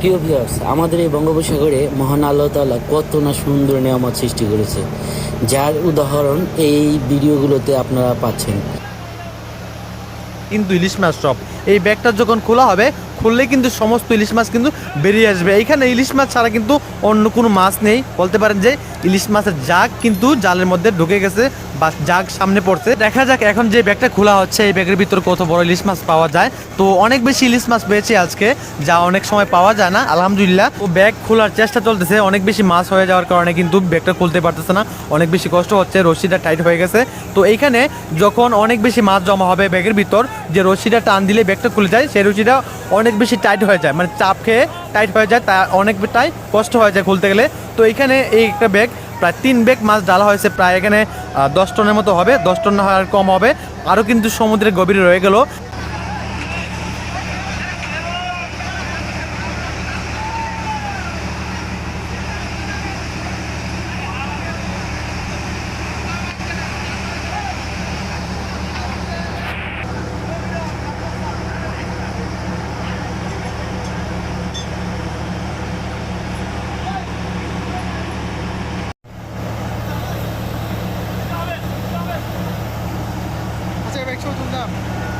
প্রিয় ভিউয়ার্স আমাদের এই বঙ্গোপসাগরে মহান আল্লাহ তালা কত না সুন্দর নিয়ামত সৃষ্টি করেছে। যার উদাহরণ এই ভিডিওগুলোতে আপনারা পাচ্ছেন। কিন্তু ইলিশ মাছ সব, এই ব্যাগটা যখন খোলা হবে খুললে কিন্তু সমস্ত ইলিশ মাছ কিন্তু বেরিয়ে আসবে। এইখানে ইলিশ মাছ ছাড়া কিন্তু অন্য কোনো মাছ নেই। বলতে পারেন যে ইলিশ মাছের জাগ কিন্তু জালের মধ্যে ঢুকে গেছে বা জাগ সামনে পড়ছে। দেখা যাক এখন যে ব্যাগটা খোলা হচ্ছে, এই ব্যাগের ভিতর কত বড় ইলিশ মাছ পাওয়া যায়। তো অনেক বেশি ইলিশ মাছ পেয়েছি আজকে, যা অনেক সময় পাওয়া যায় না, আলহামদুলিল্লাহ। তো ব্যাগ খোলার চেষ্টা চলতেছে, অনেক বেশি মাছ হয়ে যাওয়ার কারণে কিন্তু ব্যাগটা খুলতে পারতেছে না। অনেক বেশি কষ্ট হচ্ছে, রশিটা টাইট হয়ে গেছে। তো এইখানে যখন অনেক বেশি মাছ জমা হবে ব্যাগের ভিতর, যে রশিটা টান দিলে ব্যাগটা খুলে যায়, সেই রশিটা অনেক বেশি টাইট হয়ে যায়। মানে চাপ খেয়ে টাইট হয়ে যায়, তা অনেকটাই কষ্ট হয়ে যায় খুলতে গেলে। তো এইখানে এই একটা ব্যাগ প্রায় তিন বেগ মাছ ডালা হয়েছে, প্রায় এখানে দশ টনের মতো হবে, দশ টন না হয় কম হবে। আরও কিন্তু সমুদ্রের গভীরে রয়ে গেল। আচ্ছা ব্যাগ সব তুলতাম